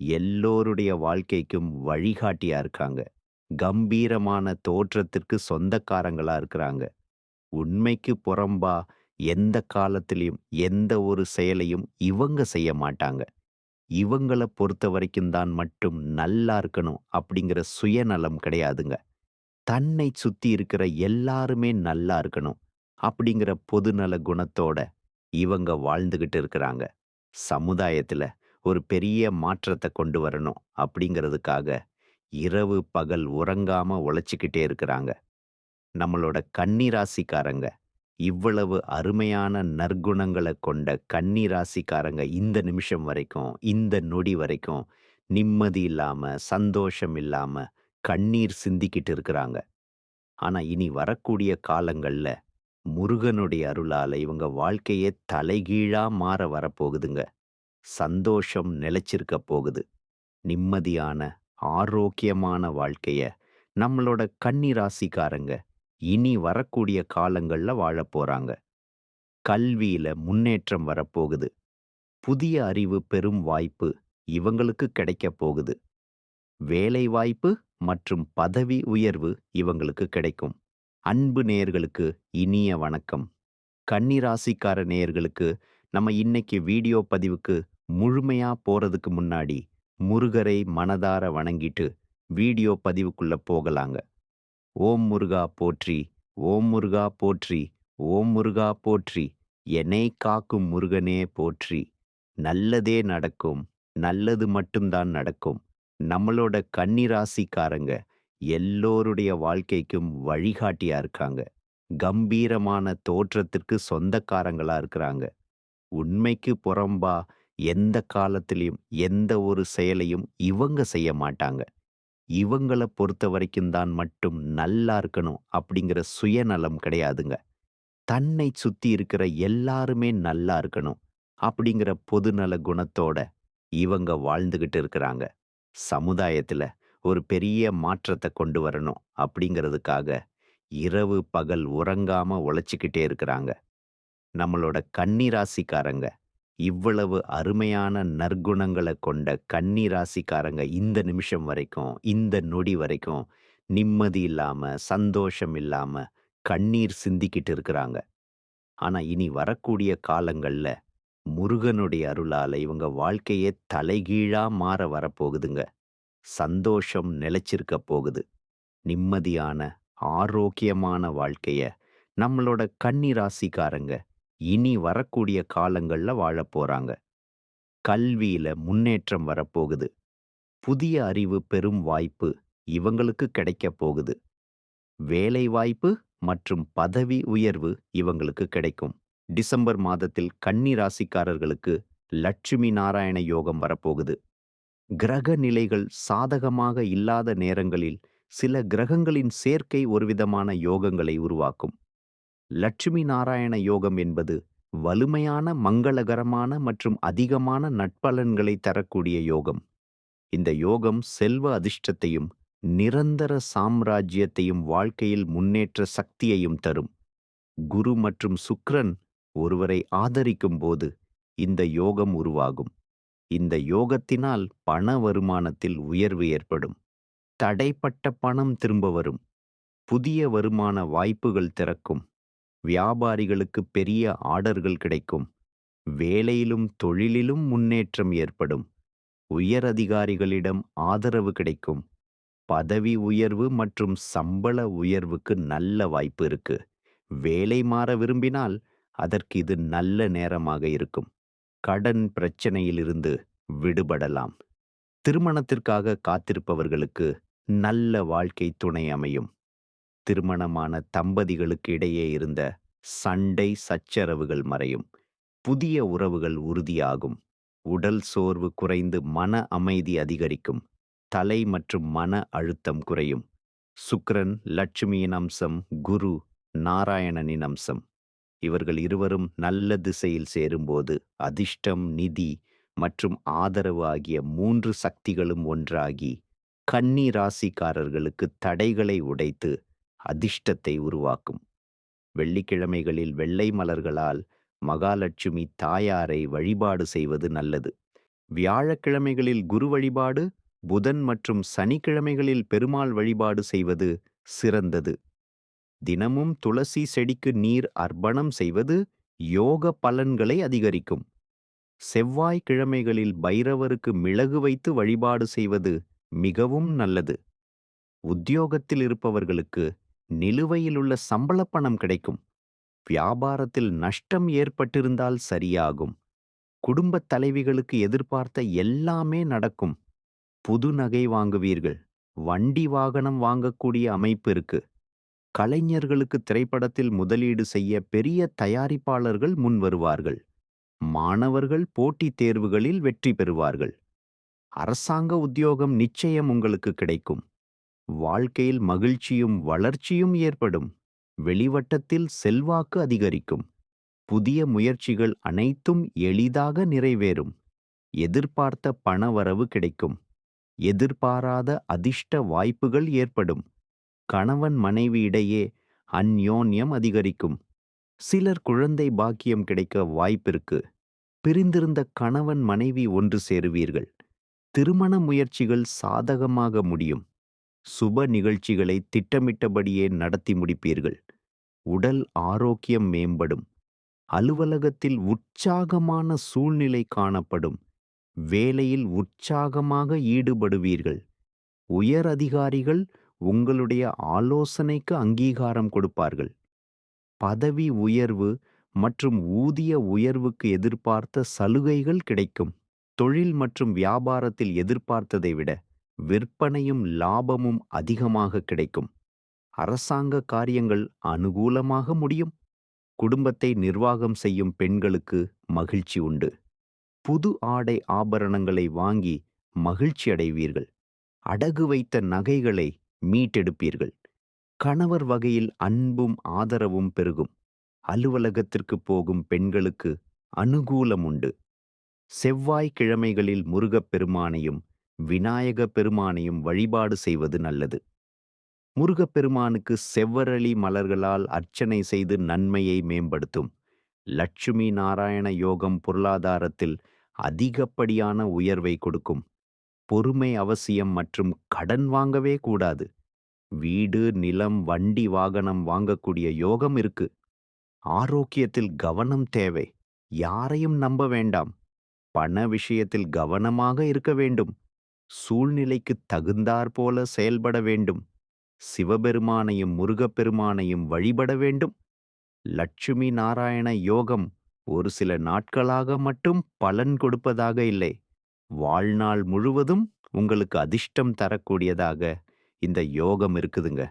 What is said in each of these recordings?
எல்லோருடைய வாழ்க்கைக்கும் வழிகாட்டியா இருக்காங்க. கம்பீரமான தோற்றத்திற்கு சொந்தக்காரங்களா இருக்கிறாங்க. உண்மைக்கு புறம்பா எந்த காலத்திலையும் எந்த ஒரு செயலையும் இவங்க செய்ய மாட்டாங்க. இவங்கள பொறுத்தவரைக்கும் தான் மட்டும் நல்லா இருக்கணும் அப்படிங்கிற சுயநலம் கிடையாதுங்க. தன்னை சுத்தி இருக்கிற எல்லாருமே நல்லா இருக்கணும் அப்படிங்கிற பொதுநல குணத்தோட இவங்க வாழ்ந்துகிட்டு இருக்கிறாங்க. சமுதாயத்துல ஒரு பெரிய மாற்றத்தை கொண்டு வரணும் அப்படிங்கிறதுக்காக இரவு பகல் உறங்காம உழைச்சிக்கிட்டே இருக்கிறாங்க. நம்மளோட கன்னிராசிக்காரங்க இவ்வளவு அருமையான நற்குணங்கள கொண்ட கன்னிராசிக்காரங்க இந்த நிமிஷம் வரைக்கும், இந்த நொடி வரைக்கும் நிம்மதி இல்லாம, சந்தோஷம் இல்லாம, கண்ணீர் சிந்திக்கிட்டு இருக்கிறாங்க. ஆனா இனி வரக்கூடிய காலங்கள்ல முருகனுடைய அருளால இவங்க வாழ்க்கையே தலைகீழா மாற வரப்போகுதுங்க. சந்தோஷம் நிலைச்சிருக்க போகுது. நிம்மதியான, ஆரோக்கியமான வாழ்க்கைய நம்மளோட கன்னி ராசிக்காரங்க இனி வரக்கூடிய காலங்கள்ல வாழப் போறாங்க. கல்வியில முன்னேற்றம் வரப்போகுது. புதிய அறிவு பெறும் வாய்ப்பு இவங்களுக்கு கிடைக்கப் போகுது. வேலை வாய்ப்பு மற்றும் பதவி உயர்வு இவங்களுக்கு கிடைக்கும். அன்பு நேயர்களுக்கு இனிய வணக்கம். கன்னி ராசிக்கார நேயர்களுக்கு நம்ம இன்னைக்கு வீடியோ பதிவுக்கு முழுமையா போறதுக்கு முன்னாடி முருகரை மனதார வணங்கிட்டு வீடியோ பதிவுக்குள்ள போகலாங்க. ஓம் முருகா போற்றி, ஓம் முருகா போற்றி, ஓம் முருகா போற்றி, என்னை காக்கும் முருகனே போற்றி. நல்லதே நடக்கும், நல்லது மட்டும் தான் நடக்கும். நம்மளோட கன்னிராசிக்காரங்க எல்லோருடைய வாழ்க்கைக்கும் வழிகாட்டியா இருக்காங்க. கம்பீரமான தோற்றத்திற்கு சொந்தக்காரங்களா இருக்கிறாங்க. உண்மைக்கு புறம்பா எந்த காலத்திலையும் எந்த ஒரு செயலையும் இவங்க செய்ய மாட்டாங்க. இவங்கள பொறுத்தவரைக்கும் தான் மட்டும் நல்லா இருக்கணும் அப்படிங்கிற சுயநலம் கிடையாதுங்க. தன்னை சுத்தி இருக்கிற எல்லாருமே நல்லா இருக்கணும் அப்படிங்கிற பொதுநல குணத்தோட இவங்க வாழ்ந்துகிட்டு இருக்கிறாங்க. சமுதாயத்துல ஒரு பெரிய மாற்றத்தை கொண்டு வரணும் அப்படிங்கிறதுக்காக இரவு பகல் உறங்காம உழைச்சிக்கிட்டே இருக்கிறாங்க. நம்மளோட கன்னிராசிக்காரங்க இவ்வளவு அருமையான நற்குணங்கள கொண்ட கன்னிராசிக்காரங்க இந்த நிமிஷம் வரைக்கும், இந்த நொடி வரைக்கும் நிம்மதி இல்லாம, சந்தோஷம் இல்லாம, கண்ணீர் சிந்திக்கிட்டு இருக்கிறாங்க. ஆனா இனி வரக்கூடிய காலங்கள்ல முருகனுடைய அருளால இவங்க வாழ்க்கையே தலைகீழா மாற வரப்போகுதுங்க. சந்தோஷம் நிலைச்சிருக்க போகுது. நிம்மதியான, ஆரோக்கியமான வாழ்க்கைய நம்மளோட கன்னி ராசிக்காரங்க இனி வரக்கூடிய காலங்கள்ல வாழப் போறாங்க. கல்வியில முன்னேற்றம் வரப்போகுது. புதிய அறிவு பெறும் வாய்ப்பு இவங்களுக்கு கிடைக்கப் போகுது. வேலை வாய்ப்பு மற்றும் பதவி உயர்வு இவங்களுக்கு கிடைக்கும். டிசம்பர் மாதத்தில் கன்னி ராசிக்காரர்களுக்கு லட்சுமி நாராயண யோகம் வரப்போகுது. கிரக நிலைகள் சாதகமாக இல்லாத நேரங்களில் சில கிரகங்களின் சேர்க்கை ஒருவிதமான யோகங்களை உருவாக்கும். லட்சுமி நாராயண யோகம் என்பது வலிமையான, மங்களகரமான மற்றும் அதிகமான நட்பலன்களை தரக்கூடிய யோகம். இந்த யோகம் செல்வ அதிர்ஷ்டத்தையும், நிரந்தர சாம்ராஜ்யத்தையும் வாழ்க்கையில் முன்னேற்ற சக்தியையும் தரும். குரு மற்றும் சுக்ரன் ஒருவரை ஆதரிக்கும் போது இந்த யோகம் உருவாகும். இந்த யோகத்தினால் பண வருமானத்தில் உயர்வு ஏற்படும். தடைப்பட்ட பணம் திரும்ப வரும். புதிய வருமான வாய்ப்புகள் திறக்கும். வியாபாரிகளுக்கு பெரிய ஆர்டர்கள் கிடைக்கும். வேலையிலும் தொழிலிலும் முன்னேற்றம் ஏற்படும். உயர் அதிகாரிகளிடம் ஆதரவு கிடைக்கும். பதவி உயர்வு மற்றும் சம்பள உயர்வுக்கு நல்ல வாய்ப்பு இருக்கு. வேலை மாற விரும்பினால் அதற்கு இது நல்ல நேரமாக இருக்கும். கடன் பிரச்சனையிலிருந்து விடுபடலாம். திருமணத்திற்காக காத்திருப்பவர்களுக்கு நல்ல வாழ்க்கை துணை அமையும். திருமணமான தம்பதிகளுக்கு இடையே இருந்த சண்டை சச்சரவுகள் மறையும். புதிய உறவுகள் உறுதியாகும். உடல் சோர்வு குறைந்து மன அமைதி அதிகரிக்கும். தலை மற்றும் மன அழுத்தம் குறையும் சுக்ரன் லட்சுமியின் அம்சம் குரு நாராயணனின் அம்சம் இவர்கள் இருவரும் நல்ல திசையில் சேரும்போது அதிர்ஷ்டம் நிதி மற்றும் ஆதரவு ஆகிய மூன்று சக்திகளும் ஒன்றாகி கன்னி ராசிக்காரர்களுக்கு தடைகளை உடைத்து அதிர்ஷ்டத்தை உருவாக்கும். வெள்ளிக்கிழமைகளில் வெள்ளை மலர்களால் மகாலட்சுமி தாயாரை வழிபாடு செய்வது நல்லது. வியாழக்கிழமைகளில் குரு வழிபாடு புதன் மற்றும் சனிக்கிழமைகளில் பெருமாள் வழிபாடு செய்வது சிறந்தது. தினமும் துளசி செடிக்கு நீர் அர்ப்பணம் செய்வது யோக பலன்களை அதிகரிக்கும். செவ்வாய்க்கிழமைகளில் பைரவருக்கு மிளகு வைத்து வழிபாடு செய்வது மிகவும் நல்லது. உத்தியோகத்தில் இருப்பவர்களுக்கு நிலுவையில் உள்ள சம்பள பணம் கிடைக்கும். வியாபாரத்தில் நஷ்டம் ஏற்பட்டிருந்தால் சரியாகும். குடும்பத் தலைவிகளுக்கு எதிர்பார்த்த எல்லாமே நடக்கும். புது நகை வாங்குவீர்கள். வண்டி வாகனம் வாங்கக்கூடிய அமைப்பு இருக்கு. கலைஞர்களுக்கு திரைப்படத்தில் முதலீடு செய்ய பெரிய தயாரிப்பாளர்கள் முன் வருவார்கள். மாணவர்கள் போட்டித் தேர்வுகளில் வெற்றி பெறுவார்கள். அரசாங்க உத்தியோகம் நிச்சயம் உங்களுக்கு கிடைக்கும். வாழ்க்கையில் மகிழ்ச்சியும் வளர்ச்சியும் ஏற்படும். வெளிவட்டத்தில் செல்வாக்கு அதிகரிக்கும். புதிய முயற்சிகள் அனைத்தும் எளிதாக நிறைவேறும். எதிர்பார்த்த பணவரவு கிடைக்கும். எதிர்பாராத அதிர்ஷ்ட வாய்ப்புகள் ஏற்படும். கணவன் மனைவி இடையே அந்யோன்யம் அதிகரிக்கும். சிலர் குழந்தை பாக்கியம் கிடைக்க வாய்ப்பிருக்கு. பிரிந்திருந்த கணவன் மனைவி ஒன்று சேருவீர்கள். திருமண முயற்சிகள் சாதகமாக முடியும். சுப நிகழ்ச்சிகளை திட்டமிட்டபடியே நடத்தி முடிப்பீர்கள். உடல் ஆரோக்கியம் மேம்படும். அலுவலகத்தில் உற்சாகமான சூழ்நிலை காணப்படும். வேலையில் உற்சாகமாக ஈடுபடுவீர்கள். உயர் அதிகாரிகள் உங்களுடைய ஆலோசனைக்கு அங்கீகாரம் கொடுப்பார்கள். பதவி உயர்வு மற்றும் ஊதிய உயர்வுக்கு எதிர்பார்த்த சலுகைகள் கிடைக்கும். தொழில் மற்றும் வியாபாரத்தில் எதிர்பார்த்ததை விட விற்பனையும் லாபமும் அதிகமாக கிடைக்கும். அரசாங்க காரியங்கள் அனுகூலமாக முடியும். குடும்பத்தை நிர்வாகம் செய்யும் பெண்களுக்கு மகிழ்ச்சி உண்டு. புது ஆடை ஆபரணங்களை வாங்கி மகிழ்ச்சி அடைவீர்கள். அடகு வைத்த நகைகளை மீட்டெடுப்பீர்கள். கணவர் வகையில் அன்பும் ஆதரவும் பெருகும். அலுவலகத்திற்கு போகும் பெண்களுக்கு அனுகூலம் உண்டு. செவ்வாய்க்கிழமைகளில் முருகப்பெருமானையும் முருகப் பெருமானையும் விநாயக பெருமானையும் வழிபாடு செய்வது நல்லது. முருகப்பெருமானுக்கு செவ்வரளி மலர்களால் அர்ச்சனை செய்து நன்மையை மேம்படுத்தும். லட்சுமி நாராயண யோகம் பொருளாதாரத்தில் அதிகப்படியான உயர்வை கொடுக்கும். பொறுமை அவசியம் மற்றும் கடன் வாங்கவே கூடாது. வீடு நிலம் வண்டி வாகனம் வாங்கக்கூடிய யோகம் இருக்கு. ஆரோக்கியத்தில் கவனம் தேவை. யாரையும் நம்ப வேண்டாம். பண விஷயத்தில் கவனமாக இருக்க வேண்டும். சூழ்நிலைக்கு தகுந்தாற் போல செயல்பட வேண்டும். சிவபெருமானையும் முருகப்பெருமானையும் வழிபட வேண்டும். லட்சுமி நாராயண யோகம் ஒரு சில நாட்களாக மட்டும் பலன் கொடுப்பதாக இல்லை. வாழ்நாள் முழுவதும் உங்களுக்கு அதிர்ஷ்டம் தரக்கூடியதாக இந்த யோகம் இருக்குதுங்க.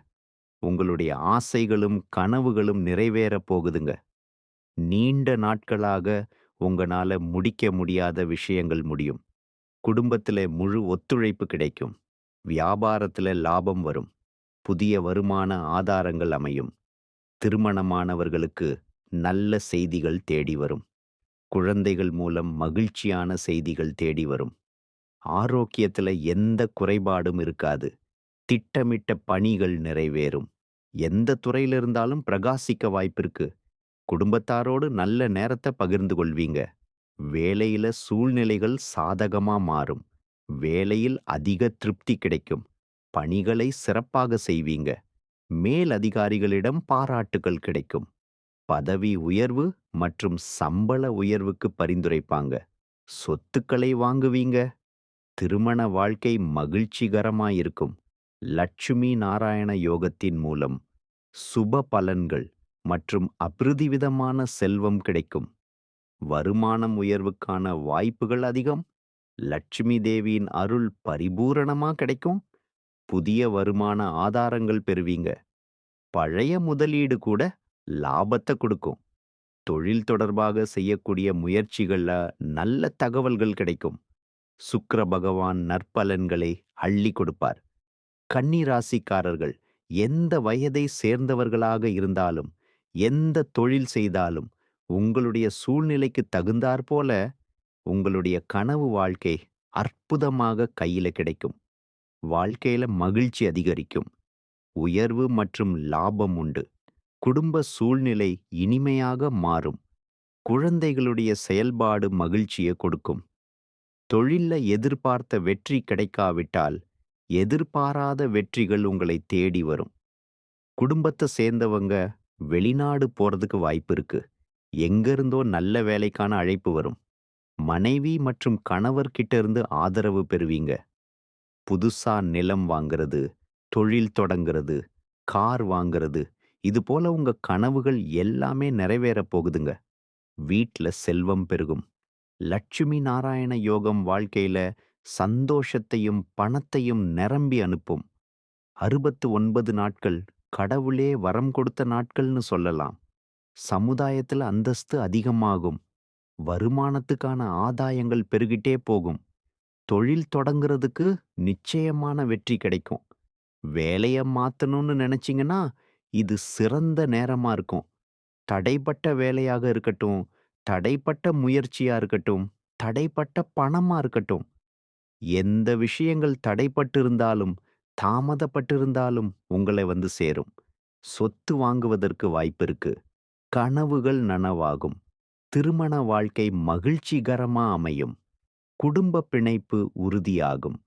உங்களுடைய ஆசைகளும் கனவுகளும் நிறைவேறப் போகுதுங்க. நீண்ட நாட்களாக உங்களால முடிக்க முடியாத விஷயங்கள் முடியும். குடும்பத்தில் முழு ஒத்துழைப்பு கிடைக்கும். வியாபாரத்தில் லாபம் வரும். புதிய வருமான ஆதாரங்கள் அமையும். திருமணமானவர்களுக்கு நல்ல செய்திகள் தேடி வரும். குழந்தைகள் மூலம் மகிழ்ச்சியான செய்திகள் தேடி வரும். ஆரோக்கியத்துல எந்த குறைபாடும் இருக்காது. திட்டமிட்ட பணிகள் நிறைவேறும். எந்த துறையில இருந்தாலும் பிரகாசிக்க வாய்ப்பிருக்கு குடும்பத்தாரோடு நல்ல நேரத்தை பகிர்ந்து கொள்வீங்க. வேலையில சூழ்நிலைகள் சாதகமா மாறும். வேலையில் அதிக திருப்தி கிடைக்கும். பணிகளை சிறப்பாக செய்வீங்க. மேல் அதிகாரிகளிடம் பாராட்டுகள் கிடைக்கும். பதவி உயர்வு மற்றும் சம்பள உயர்வுக்கு பரிந்துரைப்பாங்க. சொத்துக்களை வாங்குவீங்க. திருமண வாழ்க்கை மகிழ்ச்சிகரமாயிருக்கும் லட்சுமி நாராயண யோகத்தின் மூலம் சுப பலன்கள் மற்றும் அபிருதிவிதமான செல்வம் கிடைக்கும். வருமானம் உயர்வுக்கான வாய்ப்புகள் அதிகம். லட்சுமி தேவியின் அருள் பரிபூரணமா கிடைக்கும். புதிய வருமான ஆதாரங்கள் பெறுவீங்க. பழைய முதலீடு கூட லாபத்தை கொடுக்கும். தொழில் தொடர்பாக செய்யக்கூடிய முயற்சிகள்ல நல்ல தகவல்கள் கிடைக்கும். சுக்கர பகவான் நற்பலன்களை அள்ளி கொடுப்பார். கன்னி ராசிக்காரர்கள் எந்த வயதை சேர்ந்தவர்களாக இருந்தாலும் எந்த தொழில் செய்தாலும் உங்களுடைய சூழ்நிலைக்கு தகுந்தாற்போல உங்களுடைய கனவு வாழ்க்கை அற்புதமாக கையில கிடைக்கும். வாழ்க்கையில மகிழ்ச்சி அதிகரிக்கும். உயர்வு மற்றும் லாபம் உண்டு. குடும்ப சூழ்நிலை இனிமையாக மாறும். குழந்தைகளுடைய செயல்பாடு மகிழ்ச்சியை கொடுக்கும். தொழில்ல எதிர்பார்த்த வெற்றி கிடைக்காவிட்டால் எதிர்பாராத வெற்றிகள் உங்களை தேடி வரும். குடும்பத்தை சேர்ந்தவங்க வெளிநாடு போறதுக்கு வாய்ப்பு இருக்குது எங்க இருந்தோ நல்ல வேலைக்கான அழைப்பு வரும். மனைவி மற்றும் கணவர்கிட்ட இருந்து ஆதரவு பெறுவீங்க. புதுசா நிலம் வாங்குறது தொழில் தொடங்குறது கார் வாங்கிறது இது போல உங்க கனவுகள் எல்லாமே நிறைவேறப் போகுதுங்க. வீட்ல செல்வம் பெருகும். லட்சுமி நாராயண யோகம் வாழ்க்கையில சந்தோஷத்தையும் பணத்தையும் நிரம்பி அனுப்பும். அறுபத்து ஒன்பது நாட்கள் கடவுளே வரம் கொடுத்த நாட்கள்னு சொல்லலாம். சமுதாயத்துல அந்தஸ்து அதிகமாகும். வருமானத்துக்கான ஆதாயங்கள் பெருகிட்டே போகும். தொழில் தொடங்குறதுக்கு நிச்சயமான வெற்றி கிடைக்கும். வேலையை மாற்றணும்னு நினைச்சீங்கன்னா இது சிறந்த நேரமா இருக்கும். தடைப்பட்ட வேலையாக இருக்கட்டும் தடைப்பட்ட முயற்சியா இருக்கட்டும் தடைப்பட்ட பணமா இருக்கட்டும் எந்த விஷயங்கள் தடைப்பட்டிருந்தாலும் தாமதப்பட்டிருந்தாலும் உங்களை வந்து சேரும். சொத்து வாங்குவதற்கு வாய்ப்பு இருக்குது கனவுகள் நனவாகும். திருமண வாழ்க்கை மகிழ்ச்சிகரமா அமையும். குடும்ப பிணைப்பு உறுதியாகும்.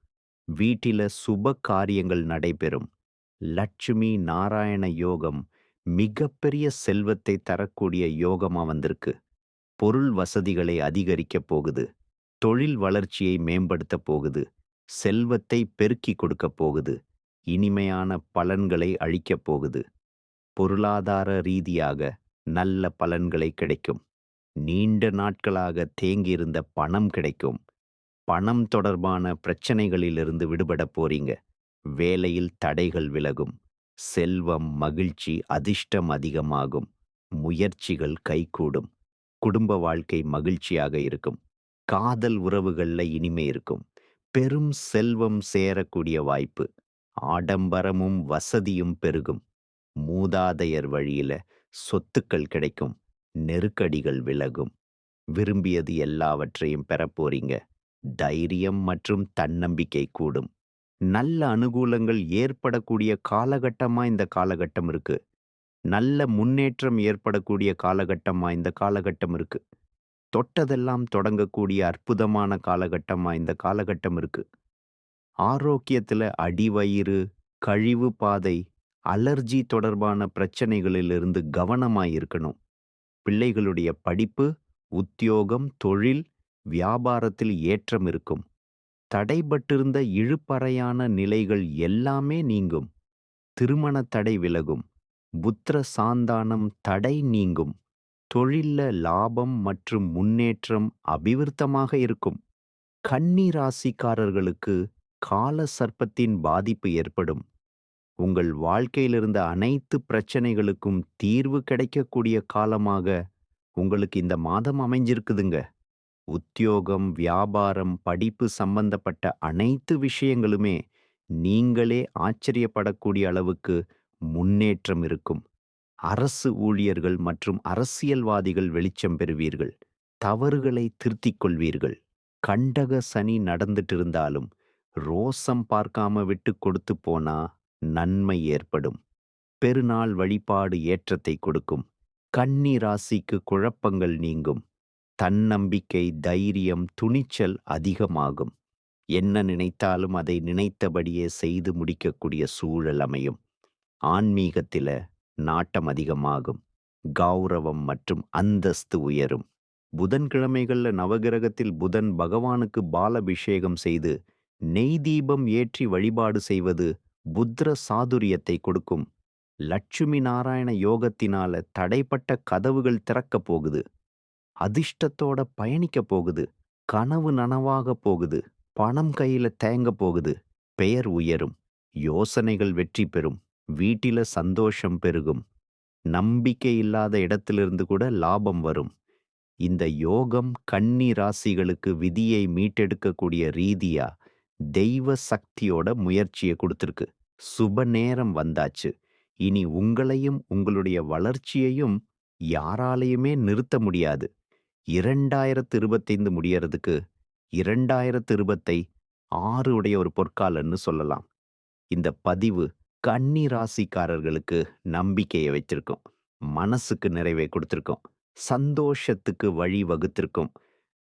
வீட்டில சுப காரியங்கள் நடைபெறும். லட்சுமி நாராயண யோகம் மிகப்பெரிய செல்வத்தை தரக்கூடிய யோகமா வந்திருக்கு. பொருள் வசதிகளை அதிகரிக்கப் போகுது. தொழில் வளர்ச்சியை மேம்படுத்த போகுது. செல்வத்தை பெருக்கி கொடுக்க போகுது. இனிமையான பலன்களை அளிக்கப் போகுது. பொருளாதார ரீதியாக நல்ல பலன்களை கிடைக்கும். நீண்ட நாட்களாக தேங்கியிருந்த பணம் கிடைக்கும். பணம் தொடர்பான பிரச்சனைகளிலிருந்து விடுபட போறீங்க. வேலையில் தடைகள் விலகும். செல்வம் மகிழ்ச்சி அதிர்ஷ்டம் அதிகமாகும். முயற்சிகள் கைகூடும். குடும்ப வாழ்க்கை மகிழ்ச்சியாக இருக்கும். காதல் உறவுகள்ல இனிமை இருக்கும். பெரும் செல்வம் சேரக்கூடிய வாய்ப்பு. ஆடம்பரமும் வசதியும் பெருகும். மூதாதையர் வழியில சொத்துக்கள் கிடைக்கும். நெருக்கடிகள் விலகும். விரும்பியது எல்லாவற்றையும் பெறப்போறீங்க தைரியம் மற்றும் தன்னம்பிக்கை கூடும். நல்ல அனுகூலங்கள் ஏற்படக்கூடிய காலகட்டமா இந்த காலகட்டம் இருக்கு? நல்ல முன்னேற்றம் ஏற்படக்கூடிய காலகட்டமா இந்த காலகட்டம் இருக்கு? தொட்டதெல்லாம் தொடங்கக்கூடிய அற்புதமான காலகட்டமா இந்த காலகட்டம் இருக்கு? ஆரோக்கியத்துல அடிவயிறு கழிவு பாதை அலர்ஜி தொடர்பான பிரச்சனைகளிலிருந்து கவனமாய் இருக்கணும். பிள்ளைகளுடைய படிப்பு உத்தியோகம் தொழில் வியாபாரத்தில் ஏற்றம் இருக்கும். தடைபட்டிருந்த இழுப்பறையான நிலைகள் எல்லாமே நீங்கும். திருமண தடை விலகும். புத்திர சாந்தானம் தடை நீங்கும். தொழில்ல லாபம் மற்றும் முன்னேற்றம் அபிவிருத்தமாக இருக்கும். கன்னி ராசிக்காரர்களுக்கு கால சர்ப்பத்தின் பாதிப்பு ஏற்படும். உங்கள் வாழ்க்கையில் இருந்த அனைத்து பிரச்சனைகளுக்கும் தீர்வு கிடைக்கக்கூடிய காலமாக உங்களுக்கு இந்த மாதம் அமைஞ்சிருக்குதுங்க. உத்தியோகம் வியாபாரம் படிப்பு சம்பந்தப்பட்ட அனைத்து விஷயங்களுமே நீங்களே ஆச்சரியப்படக்கூடிய அளவுக்கு முன்னேற்றம் இருக்கும். அரசு ஊழியர்கள் மற்றும் அரசியல்வாதிகள் வெளிச்சம் பெறுவீர்கள். தவறுகளை திருத்திக் கொள்வீர்கள் கண்டக சனி நடந்துட்டு இருந்தாலும் ரோசம் பார்க்காம விட்டு கொடுத்து போனா நன்மை ஏற்படும். பெருநாள் வழிபாடு ஏற்றத்தை கொடுக்கும். கன்னி ராசிக்கு குழப்பங்கள் நீங்கும். தன்னம்பிக்கை தைரியம் துணிச்சல் அதிகமாகும். என்ன நினைத்தாலும் அதை நினைத்தபடியே செய்து முடிக்கக்கூடிய சூழல் அமையும். ஆன்மீகத்தில நாட்டம் அதிகமாகும். கௌரவம் மற்றும் அந்தஸ்து உயரும். புதன்கிழமைகள்ல நவகிரகத்தில் புதன் பகவானுக்கு பாலபிஷேகம் செய்து நெய் தீபம் ஏற்றி வழிபாடு செய்வது புத்திர சாதுரியத்தை கொடுக்கும். லட்சுமி நாராயண யோகத்தினால தடைப்பட்ட கதவுகள் திறக்கப் போகுது. அதிர்ஷ்டத்தோட பயணிக்க போகுது. கனவு நனவாக போகுது. பணம் கையில தேங்க போகுது. பெயர் உயரும். யோசனைகள் வெற்றி பெறும். வீட்டில சந்தோஷம் பெருகும். நம்பிக்கை இல்லாத இடத்திலிருந்து கூட லாபம் வரும். இந்த யோகம் கன்னி ராசிகளுக்கு விதியை மீட்டெடுக்கக்கூடிய ரீதியா தெய்வ சக்தியோட முயற்சியை கொடுத்துருக்கு. சுப நேரம் வந்தாச்சு. இனி உங்களையும் உங்களுடைய வளர்ச்சியையும் யாராலையுமே நிறுத்த முடியாது. இரண்டாயிரத்து இருபத்தைந்து முடியறதுக்கு இரண்டாயிரத்து இருபத்தை ஆறு உடைய ஒரு பொற்காலன்னு சொல்லலாம். இந்த பதிவு கன்னி ராசிக்காரர்களுக்கு நம்பிக்கையை வச்சிருக்கோம். மனசுக்கு நிறைவை கொடுத்துருக்கோம். சந்தோஷத்துக்கு வழி வகுத்திருக்கும்.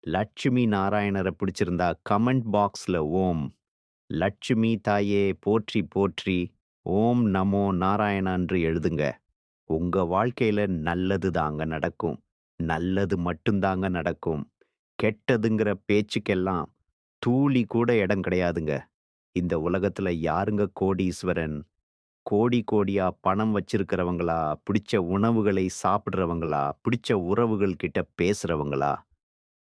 லட்சுமி நாராயணரை பிடிச்சிருந்தா கமெண்ட் பாக்ஸ்ல ஓம். லட்சுமி தாயே போற்றி போற்றி. ஓம் நமோ நாராயணான்று எழுதுங்க. உங்க வாழ்க்கையில நல்லது தாங்க நடக்கும். நல்லது மட்டும்தாங்க நடக்கும். கெட்டதுங்கிற பேச்சுக்கெல்லாம் தூளி கூட இடம் கிடையாதுங்க. இந்த உலகத்துல யாருங்க கோடீஸ்வரன்? கோடி கோடியா பணம் வச்சிருக்கிறவங்களா? பிடிச்ச உணவுகளை சாப்பிடுறவங்களா? பிடிச்ச உறவுகள் கிட்ட பேசுறவங்களா?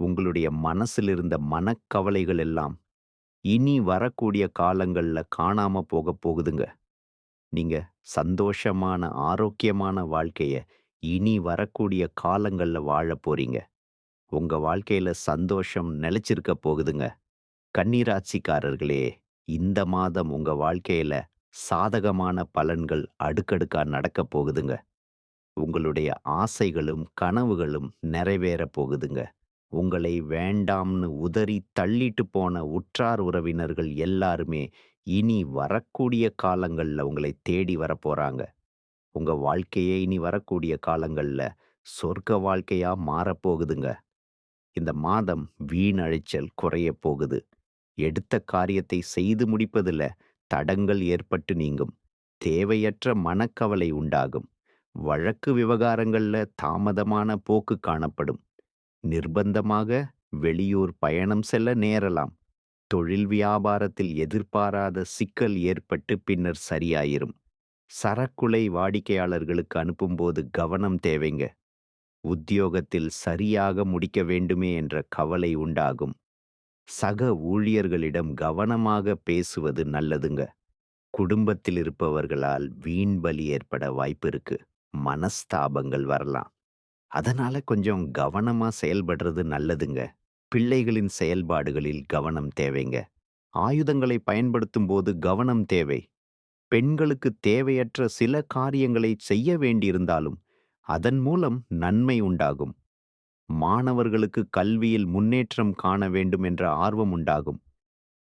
உங்களுடைய மனசில் இருந்த மனக்கவலைகள் எல்லாம் இனி வரக்கூடிய காலங்கள்ல காணாம போக போகுதுங்க. நீங்க சந்தோஷமான ஆரோக்கியமான வாழ்க்கைய இனி வரக்கூடிய காலங்கள்ல வாழ போறீங்க. உங்க வாழ்க்கையில சந்தோஷம் நிலைச்சிருக்க போகுதுங்க. கன்னிராட்சிக்காரர்களே இந்த மாதம் உங்க வாழ்க்கையில சாதகமான பலன்கள் அடுக்கடுக்கா நடக்க போகுதுங்க. உங்களுடைய ஆசைகளும் கனவுகளும் நிறைவேற போகுதுங்க. உங்களை வேண்டாம்னு உதறி தள்ளிட்டு போன உற்றார் உறவினர்கள் எல்லாருமே இனி வரக்கூடிய காலங்கள்ல உங்களை தேடி வரப்போகிறாங்க உங்க வாழ்க்கையே இனி வரக்கூடிய காலங்கள்ல சொர்க்க வாழ்க்கையா மாறப்போகுதுங்க இந்த மாதம் வீணழிச்சல் குறைய போகுது. எடுத்த காரியத்தை செய்து முடிப்பதில் தடங்கள் ஏற்பட்டு நீங்கும். தேவையற்ற மனக்கவலை உண்டாகும். வழக்கு விவகாரங்கள்ல தாமதமான போக்கு காணப்படும். நிர்பந்தமாக வெளியூர் பயணம் செல்ல நேரலாம். தொழில் வியாபாரத்தில் எதிர்பாராத சிக்கல் ஏற்பட்டு பின்னர் சரியாயிரும். சரக்குலை வாடிக்கையாளர்களுக்கு அனுப்பும்போது கவனம் தேவைங்க. உத்தியோகத்தில் சரியாக முடிக்க வேண்டுமே என்ற கவலை உண்டாகும். சக ஊழியர்களிடம் கவனமாக பேசுவது நல்லதுங்க. குடும்பத்தில் இருப்பவர்களால் வீண் பலி ஏற்பட வாய்ப்பு இருக்கு. மனஸ்தாபங்கள் வரலாம். அதனால கொஞ்சம் கவனமா செயல்படுறது நல்லதுங்க. பிள்ளைகளின் செயல்பாடுகளில் கவனம் தேவைங்க. ஆயுதங்களை பயன்படுத்தும் போது கவனம் தேவை. பெண்களுக்கு தேவையற்ற சில காரியங்களை செய்ய வேண்டியிருந்தாலும் அதன் மூலம் நன்மை உண்டாகும். மாணவர்களுக்கு கல்வியில் முன்னேற்றம் காண வேண்டும் என்ற ஆர்வம் உண்டாகும்.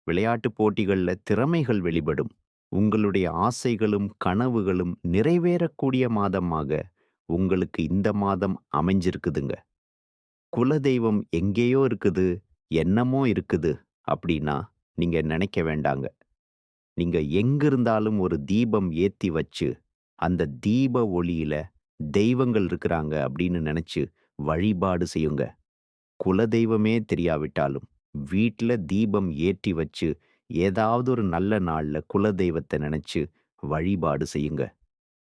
விளையாட்டுப் போட்டிகள்ல திறமைகள் வெளிப்படும். உங்களுடைய ஆசைகளும் கனவுகளும் நிறைவேறக்கூடிய மாதமாக உங்களுக்கு இந்த மாதம் அமைஞ்சிருக்குதுங்க. குலதெய்வம் எங்கேயோ இருக்குது என்னமோ இருக்குது அப்படின்னா நீங்க நினைக்க வேண்டாங்க. நீங்க எங்கிருந்தாலும் ஒரு தீபம் ஏத்தி வச்சு அந்த தீப ஒளியில தெய்வங்கள் இருக்கிறாங்க அப்படின்னு நினைச்சு வழிபாடு செய்யுங்க. குலதெய்வமே தெரியாவிட்டாலும் வீட்டில் தீபம் ஏற்றி வச்சு ஏதாவது ஒரு நல்ல நாள்ல குலதெய்வத்தை நினைச்சு வழிபாடு செய்யுங்க.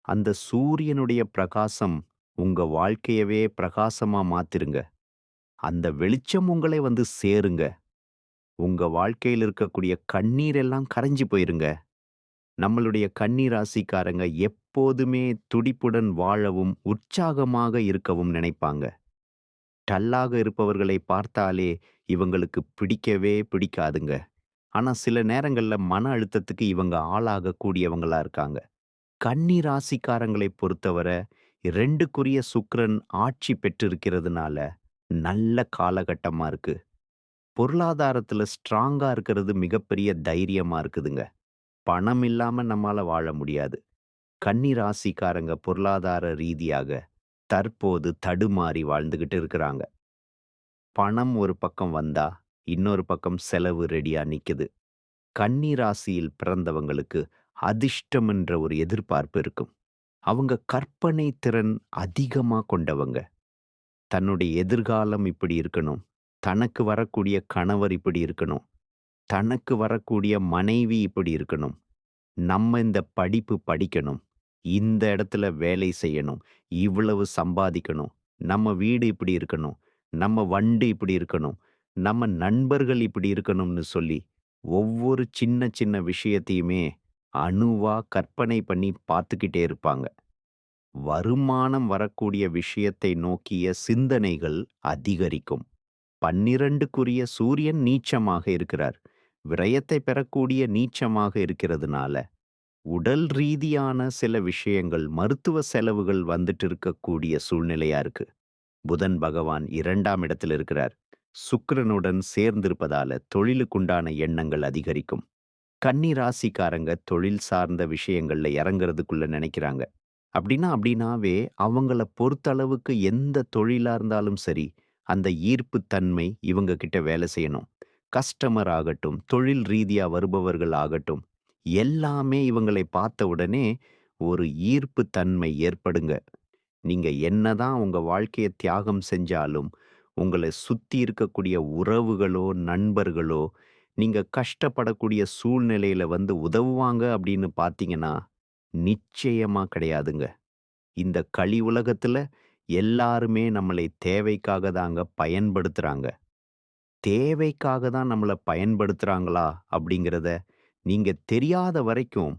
அந்த சூரியனுடைய பிரகாசம் உங்க வாழ்க்கையவே பிரகாசமா மாத்திருங்க. அந்த வெளிச்சம் உங்களை வந்து சேருங்க. உங்க வாழ்க்கையில் இருக்கக்கூடிய கண்ணீர் எல்லாம் கரைஞ்சு போயிருங்க. நம்மளுடைய கண்ணீர் ராசிக்காரங்க எப்போதுமே துடிப்புடன் வாழவும் உற்சாகமாக இருக்கவும் நினைப்பாங்க. டல்லாக இருப்பவர்களை பார்த்தாலே இவங்களுக்கு பிடிக்கவே பிடிக்காதுங்க. ஆனா சில நேரங்கள்ல மன அழுத்தத்துக்கு இவங்க ஆளாக கூடியவங்களா இருக்காங்க. கன்னி ராசிக்காரங்களை பொறுத்தவரை ரெண்டுக்குரிய சுக்கிரன் ஆட்சி பெற்றிருக்கிறதுனால நல்ல காலகட்டமா இருக்கு பொருளாதாரத்துல ஸ்ட்ராங்கா இருக்கிறது மிகப்பெரிய தைரியமா இருக்குதுங்க. பணம் இல்லாம நம்மால வாழ முடியாது. கன்னி ராசிக்காரங்க பொருளாதார ரீதியாக தற்போது தடுமாறி வாழ்ந்துகிட்டு இருக்கிறாங்க. பணம் ஒரு பக்கம் வந்தா, இன்னொரு பக்கம் செலவு ரெடியா நிக்குது. கன்னி ராசியில் பிறந்தவங்களுக்கு அதிர்ஷ்டம் என்ற ஒரு எதிர்பார்ப்பு இருக்கும். அவங்க கற்பனை திறன் அதிகமா கொண்டவங்க. தன்னுடைய எதிர்காலம் இப்படி இருக்கணும். தனக்கு வரக்கூடிய கணவர் இப்படி இருக்கணும். தனக்கு வரக்கூடிய மனைவி இப்படி இருக்கணும். நம்ம இந்த படிப்பு படிக்கணும். இந்த இடத்துல வேலை செய்யணும். இவ்வளவு சம்பாதிக்கணும். நம்ம வீடு இப்படி இருக்கணும். நம்ம வண்டு இப்படி இருக்கணும். நம்ம நண்பர்கள் இப்படி இருக்கணும்னு சொல்லி, ஒவ்வொரு சின்ன சின்ன விஷயத்தையுமே அணுவா கற்பனை பண்ணி பார்த்துக்கிட்டே இருப்பாங்க. வருமானம் வரக்கூடிய விஷயத்தை நோக்கிய சிந்தனைகள் அதிகரிக்கும். 12க்குரிய சூரியன் நீச்சமாக இருக்கிறார். விரயத்தை பெறக்கூடிய நீச்சமாக இருக்கிறதுனால, உடல் ரீதியான சில விஷயங்கள், மருத்துவ செலவுகள் வந்துட்டு இருக்கக்கூடிய சூழ்நிலையா இருக்கு. புதன் பகவான் இரண்டாம் இடத்தில் இருக்கிறார். சுக்கிரனுடன் சேர்ந்திருப்பதால தொழிலுக்குண்டான எண்ணங்கள் அதிகரிக்கும். கன்னி ராசிக்காரங்க தொழில் சார்ந்த விஷயங்கள்ல இறங்குறதுக்குள்ள நினைக்கிறாங்க. அப்படின்னா அப்படின்னாவே அவங்கள பொறுத்தளவுக்கு எந்த தொழிலா இருந்தாலும் சரி, அந்த ஈர்ப்பு தன்மை இவங்க கிட்ட வேலை செய்யணும். கஸ்டமர் ஆகட்டும், தொழில் ரீதியா வருபவர்கள் ஆகட்டும், எல்லாமே இவங்களை பார்த்த உடனே ஒரு ஈர்ப்பு தன்மை ஏற்படுங்க. நீங்க என்னதான் உங்க வாழ்க்கைய தியாகம் செஞ்சாலும், உங்கள சுத்தி இருக்கக்கூடிய உறவுகளோ, நண்பர்களோ, நீங்க கஷ்டப்படக்கூடிய சூழ்நிலையில வந்து உதவுவாங்க அப்படின்னு பார்த்தீங்கன்னா, நிச்சயமா கிடையாதுங்க. இந்த கலி உலகத்துல எல்லாருமே நம்மளை தேவைக்காக தாங்க பயன்படுத்துறாங்க. தேவைக்காக தான் நம்மள பயன்படுத்துறாங்களா அப்படிங்கிறத நீங்க தெரியாத வரைக்கும்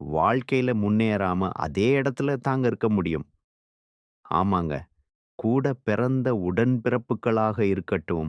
வாழ்க்கையில முன்னேறாம அதே இடத்துல தாங்க இருக்க முடியும். ஆமாங்க. கூட பிறந்த உடன்பிறப்புகளாக இருக்கட்டும்,